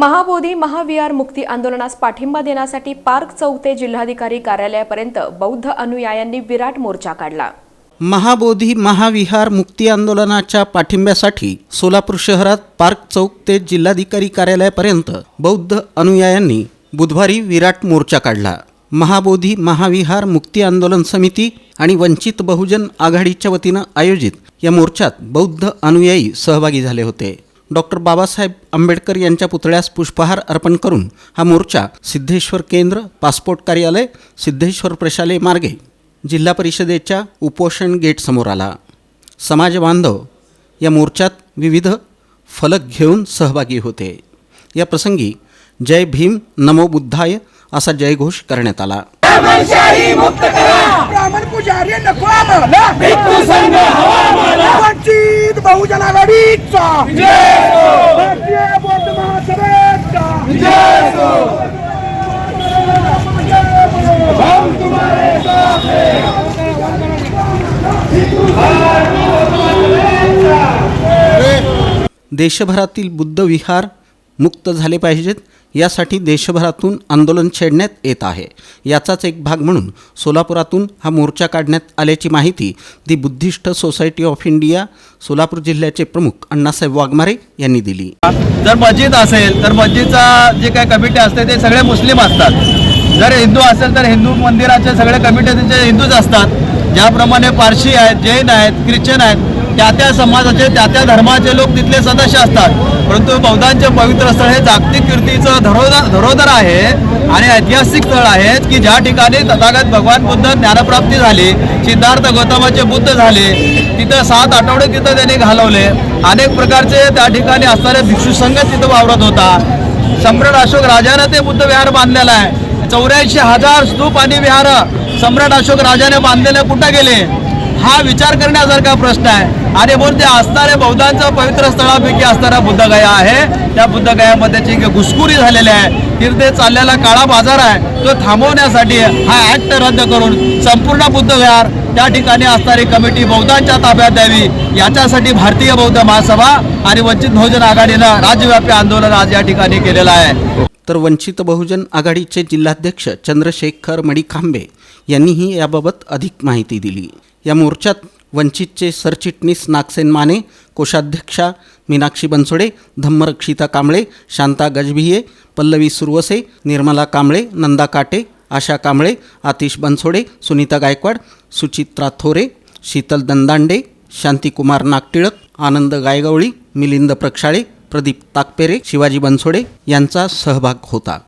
महाबोधी महाविहार मुक्ती आंदोलनास पाठिंबा देण्यासाठी पार्क चौक ते जिल्हाधिकारी कार्यालयापर्यंत बौद्ध अनुयायांनी विराट मोर्चा काढला. महाबोधी महाविहार मुक्ती आंदोलनाच्या पाठिंब्यासाठी सोलापूर शहरात पार्क चौक ते जिल्हाधिकारी कार्यालयापर्यंत बौद्ध अनुयायांनी बुधवारी विराट मोर्चा काढला. महाबोधी महाविहार मुक्ती आंदोलन समिती आणि वंचित बहुजन आघाडीच्या वतीनं आयोजित या मोर्चात बौद्ध अनुयायी सहभागी झाले होते. डॉक्टर बाबासाहेब आंबेडकर यांच्या पुतळ्यास पुष्पहार अर्पण करून हा मोर्चा सिद्धेश्वर केंद्र पासपोर्ट कार्यालय सिद्धेश्वर प्रशाले मार्गे जिल्हा परिषदेच्या उपोषण गेटसमोर आला. समाज बांधव या मोर्चात विविध फलक घेऊन सहभागी होते. या प्रसंगी जय भीम नमो बुद्धाय असा जयघोष करण्यात आला. बहुजन आघाडीचा भारतीय बौद्ध महासभेचा हम तुम्हारे साथ हैं. देशभरातील बुद्ध विहार मुक्त झाले पाहिजेत. यासाठी देशभरातून आंदोलन छेडण्यात येत आहे. याचाच एक भाग म्हणून सोलापुरातून हा मोर्चा काढण्यात आल्याची माहिती the Buddhist society of India Solapur जिल्ह्याचे प्रमुख अण्णासाहेब वाघमारे यांनी दिली. जर मस्जिद असेल तर मस्जिदचा जे काही कमिटी असते ते सगळे मुस्लिम असतात. जर हिंदू असेल तर हिंदू मंदिराचे सगळे कमिटी त्यांचे हिंदूच असतात. ज्याप्रमाणे पारशी आहेत जैन आहेत ख्रिश्चन आहेत त्या त्या समाजाचे त्या त्या धर्माचे लोक तिथले सदस्य असतात. परंतु बौद्धांचे पवित्र स्थळ हे जागतिक कीर्तीचं धरोधर धरोधर आहे आणि ऐतिहासिक स्थळ आहे की ज्या ठिकाणी तथागत भगवान बुद्ध ज्ञानप्राप्ती झाली सिद्धार्थ गौतमाचे बुद्ध झाले तिथं सात आठवडे तिथं त्यांनी घालवले. अनेक प्रकारचे त्या ठिकाणी असणारे भिक्षू संघ तिथं वावरत होता. सम्राट अशोक राजानं ते बुद्ध विहार बांधलेला आहे. चौऱ्याऐंशी हजार स्तूप आणि विहार सम्राट अशोक राजाने बांधलेले कुठं गेले? हा विचार करण्यासारखा प्रश्न आहे. आणि म्हणून ते असणारे बौद्धांचं पवित्र स्थळापैकी असणारा बुद्धगया आहे. त्या बुद्धगयामध्ये जी घुसखोरी झालेली आहे. तिथे चाललेला काळा बाजार आहे. तो थांबवण्यासाठी हा ऍक्ट रद्द करून संपूर्ण बुद्धगयार त्या ठिकाणी असणारी कमिटी बौद्धांच्या ताब्यात द्यावी. याच्यासाठी भारतीय बौद्ध महासभा आणि वंचित बहुजन आघाडीनं राज्यव्यापी आंदोलन आज या ठिकाणी केलेलं आहे. तर वंचित बहुजन आघाडीचे जिल्हाध्यक्ष चंद्रशेखर मणिकांबे यांनीही याबाबत अधिक माहिती दिली. या मोर्चात वंचितचे सरचिटणीस नागसेन माने कोषाध्यक्षा मीनाक्षी बनसोडे धम्मरक्षिता कांबळे शांता गजभिये पल्लवी सुरवसे निर्मला कांबळे नंदा काटे आशा कांबळे आतिश बनसोडे सुनीता गायकवाड सुचित्रा थोरे शीतल दंदांडे शांतिकुमार नागटिळक आनंद गायगवळी मिलिंद प्रक्षाळे प्रदीप ताकपेरे शिवाजी बनसोडे यांचा सहभाग होता.